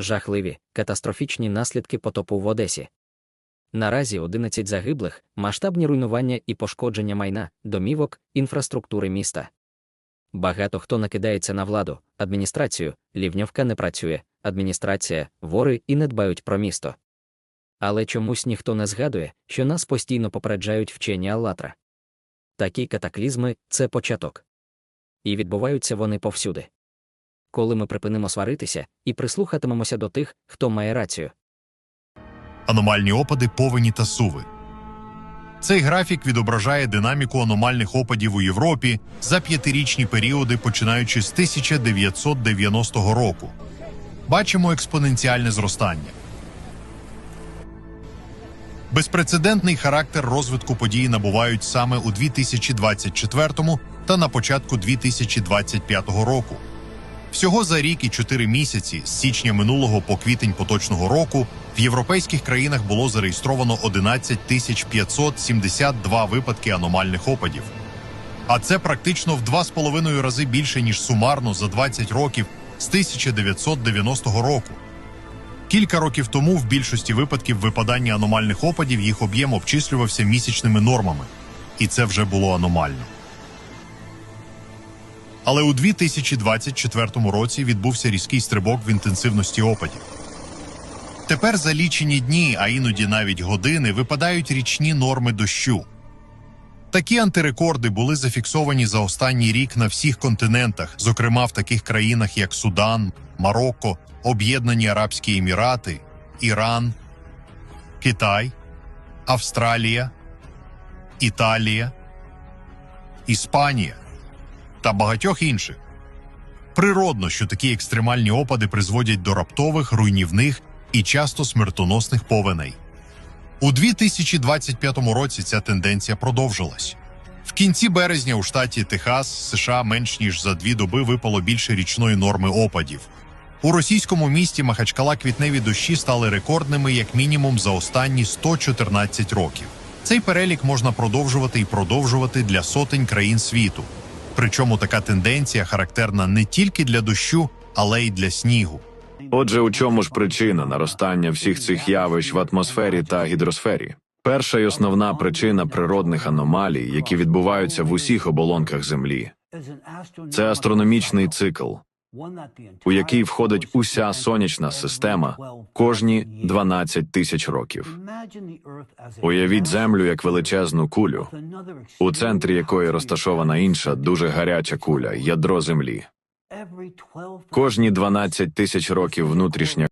Жахливі, катастрофічні наслідки потопу в Одесі. Наразі 11 загиблих, масштабні руйнування і пошкодження майна, домівок, інфраструктури міста. Багато хто накидається на владу, адміністрацію, лівньовка не працює, адміністрація, вори і не дбають про місто. Але чомусь ніхто не згадує, що нас постійно попереджають вчені Аллатра. Такі катаклізми це початок. І відбуваються вони повсюди. Коли ми припинимо сваритися і прислухатимемося до тих, хто має рацію. аномальні опади повені та суви. Цей графік відображає динаміку аномальних опадів у Європі за п'ятирічні періоди, починаючи з 1990 року. Бачимо експоненціальне зростання. Безпрецедентний характер розвитку подій набувають саме у 2024 та на початку 2025 року. Всього за рік і чотири місяці з січня минулого по квітень поточного року в європейських країнах було зареєстровано 11 тисяч 572 випадки аномальних опадів. А це практично в два з половиною рази більше ніж сумарно за 20 років з 1990 року. Кілька років тому в більшості випадків випадання аномальних опадів їх об'єм обчислювався місячними нормами, і це вже було аномально. Але у 2024 році відбувся різкий стрибок в інтенсивності опадів. Тепер за лічені дні, а іноді навіть години, випадають річні норми дощу. Такі антирекорди були зафіксовані за останній рік на всіх континентах, зокрема в таких країнах, як Судан, Марокко, Об'єднані Арабські Емірати, Іран, Китай, Австралія, Італія, Іспанія та багатьох інших. Природно, що такі екстремальні опади призводять до раптових, руйнівних і часто смертоносних повеней. У 2025 році ця тенденція продовжилась. В кінці березня у штаті Техас, США, менш ніж за дві доби випало більше річної норми опадів. У російському місті Махачкала квітневі дощі стали рекордними як мінімум за останні 114 років. Цей перелік можна продовжувати і продовжувати для сотень країн світу. Причому така тенденція характерна не тільки для дощу, але й для снігу. Отже, у чому ж причина наростання всіх цих явищ в атмосфері та гідросфері? Перша й основна причина природних аномалій, які відбуваються в усіх оболонках Землі, це астрономічний цикл, у який входить уся сонячна система кожні 12 тисяч років. Уявіть землю як величезну кулю, у центрі якої розташована інша дуже гаряча куля ядро Землі. Кожні 12 тисяч років внутрішня